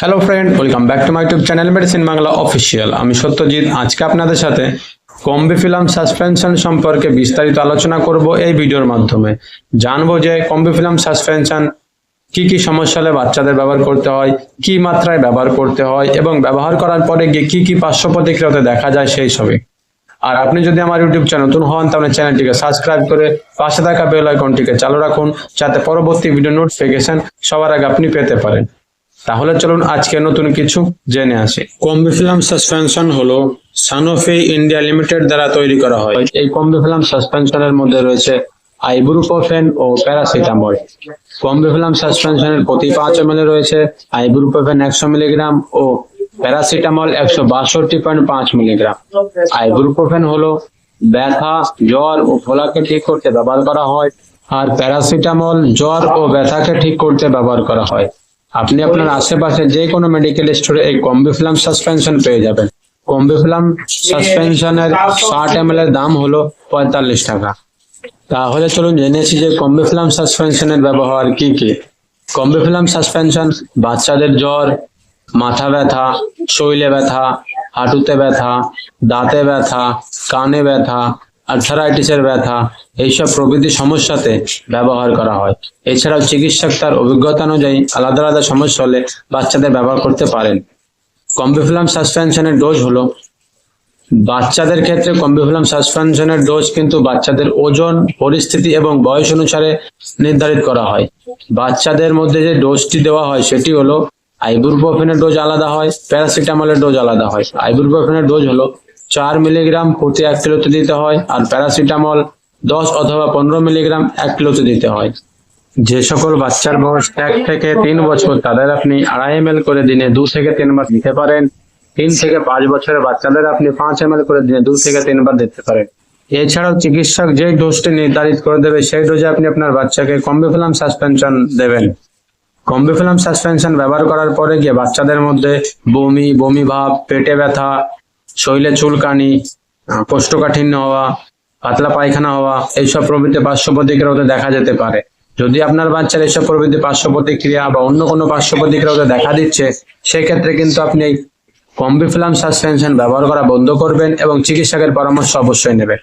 Hello friend welcome back to my YouTube channel medicine Bangla official আমি সত্যজিৎ, আজকে আপনাদের সাথে কম্বিফিলাম সাসপেনশন সম্পর্কে বিস্তারিত আলোচনা করব এই ভিডিওর মাধ্যমে। জানব যে কম্বিফিলাম সাসপেনশন কি কি সমস্যা হলে বাচ্চাদের ব্যবহার করতে হয়, কি মাত্রায় ব্যবহার করতে হয়, এবং ব্যবহার করার পরে গিয়ে কি কি পার্শ্ব প্রতিক্রিয়াতে দেখা যায় সেই সবই আর আপনি যদি আমার ইউটিউব চ্যানেল নতুন হন, তাহলে চ্যানেলটিকে সাবস্ক্রাইব করে পাশে থাকা বেল আইকনটিকে চালু রাখুন, যাতে পরবর্তী ভিডিও নোটিফিকেশন সবার আগে আপনি পেতে পারেন। তাহলে চলুন আজকে নতুন কিছু জেনে আসি। কম্বিফিলাম সাসপেনশন হলো সানোফি ইন্ডিয়া লিমিটেড দ্বারা তৈরি করা হয়। এই কম্বিফিলাম সাসপেনশনের মধ্যে রয়েছে আইবুপ্রোফেন ও প্যারাসিটামল। কম্বি কম্বিফিলাম সাসপেনশনের প্রতি পাঁচ এম রয়েছে আইবুপ্রোফেন একশো মিলিগ্রাম ও প্যারাসিটামল একশো বাষট্টি পয়েন্ট পাঁচ মিলিগ্রাম। আইবুপ্রোফেন হলো ব্যথা জ্বর ও ফোলাকে ঠিক করতে ব্যবহার করা হয় আর প্যারাসিটামল জ্বর ও ব্যথাকে ঠিক করতে ব্যবহার করা হয়। আপনি আপনার আশেপাশে যে কোনো মেডিকেল স্টোরে এই কম্বিফিলাম সাসপেনশন পেয়ে যাবেন। কম্বিফিলাম সাসপেনশনের ষাট এম এর দাম হলো পঁয়তাল্লিশ টাকা। তাহলে চলুন জেনেছি যে কম্বিফিলাম সাসপেনশনের ব্যবহার কি কি। কম্বিফিলাম সাসপেনশন বাচ্চাদের জ্বর মাথা ব্যথা শৈলে ব্যথা হাঁটুতে ব্যথা দাঁতে ব্যথা কানে ব্যথা আর্থারাইটিসের ব্যথা, এইসব প্রভৃতি সমস্যাতে ব্যবহার করা হয়। এছাড়াও চিকিৎসক তার অভিজ্ঞতা অনুযায়ী আলাদা আলাদা সমস্যা হলে বাচ্চাদের ব্যবহার করতে পারেন। কম্বিফিলাম সাসপেনশনের ডোজ হলো, বাচ্চাদের ক্ষেত্রে কম্বিফিলাম সাসপেনশনের ডোজ কিন্তু বাচ্চাদের ওজন, পরিস্থিতি এবং বয়স অনুসারে নির্ধারিত করা হয়। বাচ্চাদের মধ্যে যে ডোজটি দেওয়া হয় সেটি হলো আইবুপ্রোফেনের ডোজ আলাদা হয়, প্যারাসিটামলের ডোজ আলাদা হয়। আইবুপ্রোফেনের ডোজ হলো চার মিলিগ্রাম প্রতি এক কিলোতে দিতে হয় আর প্যারাসিটামল দশ অথবা পনেরো মিলিগ্রাম এক কিলোতে দিতে হয়। যে সকল বাচ্চার বয়স এক থেকে তিন বছর, তাদের আপনি আড়াই এম করে দিনে দু থেকে তিনবার দিতে পারেন। তিন থেকে পাঁচ বছরের বাচ্চাদের আপনি পাঁচ এম করে দিনে দু থেকে তিনবার দিতে পারেন। এছাড়াও চিকিৎসক যে ডোজটি নির্ধারিত করে দেবে, সেই ডোজে আপনি আপনার বাচ্চাকে কম্বিফিলাম সাসপেনশন দেবেন। কম্বিফিলাম সাসপেনশন ব্যবহার করার পরে গিয়ে বাচ্চাদের মধ্যে বমি বমি ভাব, পেটে ব্যথা শরীরে চুলকানি কোষ্ঠকাঠিন্য হওয়া, পাতলা পায়খানা হওয়া, এইসব প্রভৃতি পার্শ্ব প্রতিক্রিয়া ওদের দেখা যেতে পারে। যদি আপনার বাচ্চার এইসব প্রভৃতি পার্শ্ব প্রতিক্রিয়া বা অন্য কোনো পার্শ্ব প্রতিক্রিয়া ওদের দেখা দিচ্ছে, সেক্ষেত্রে কিন্তু আপনি কম্বিফিলাম সাসপেনশন ব্যবহার করা বন্ধ করবেন এবং চিকিৎসকের পরামর্শ অবশ্যই নেবেন।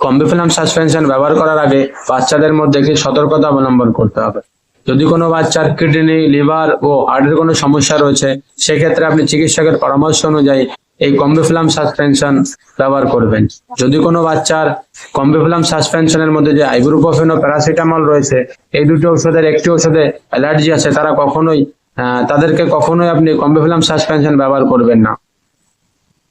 কম্বিফিলাম সাসপেনশন ব্যবহার করার আগে বাচ্চাদের মধ্যে একটি সতর্কতা অবলম্বন করতে হবে। যদি কোনো বাচ্চার কিডনি, লিভার ও হার্টের কোনো সমস্যা রয়েছে, সেক্ষেত্রে আপনি চিকিৎসকের পরামর্শ অনুযায়ী এই কম্বিফিলাম সাসপেনশন ব্যবহার করবেন। যদি কোনো বাচ্চার কম্বিফিলাম সাসপেনশনের মধ্যে যে আইবুপ্রোফেন ও প্যারাসিটামল রয়েছে, এই দুটো ওষুধের একটি ওষুধে অ্যালার্জি আছে, তারা কখনোই তাদেরকে কখনোই আপনি কম্বিফিলাম সাসপেনশন ব্যবহার করবেন না।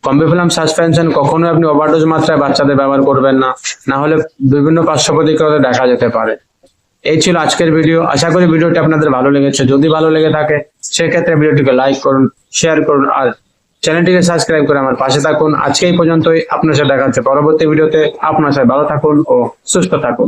কম্বিফিলাম সাসপেনশন কখনোই আপনি ওভারডোজ মাত্রায় বাচ্চাদের ব্যবহার করবেন না। না হলে বিভিন্ন পার্শ্ব প্রতিক্রিয়া দেখা যেতে পারে। এই ছিল আজকের ভিডিও। আশা করি ভিডিওটি আপনাদের ভালো লেগেছে। যদি ভালো লেগে থাকে, সেক্ষেত্রে ভিডিওটিকে লাইক করুন, শেয়ার করুন, আর চ্যানেলটিকে সাবস্ক্রাইব করে আমার পাশে থাকুন। আজকে এই পর্যন্তই। আপনার সাথে দেখা হচ্ছে পরবর্তী ভিডিওতে। আপনার সাথে ভালো থাকুন ও সুস্থ থাকুন।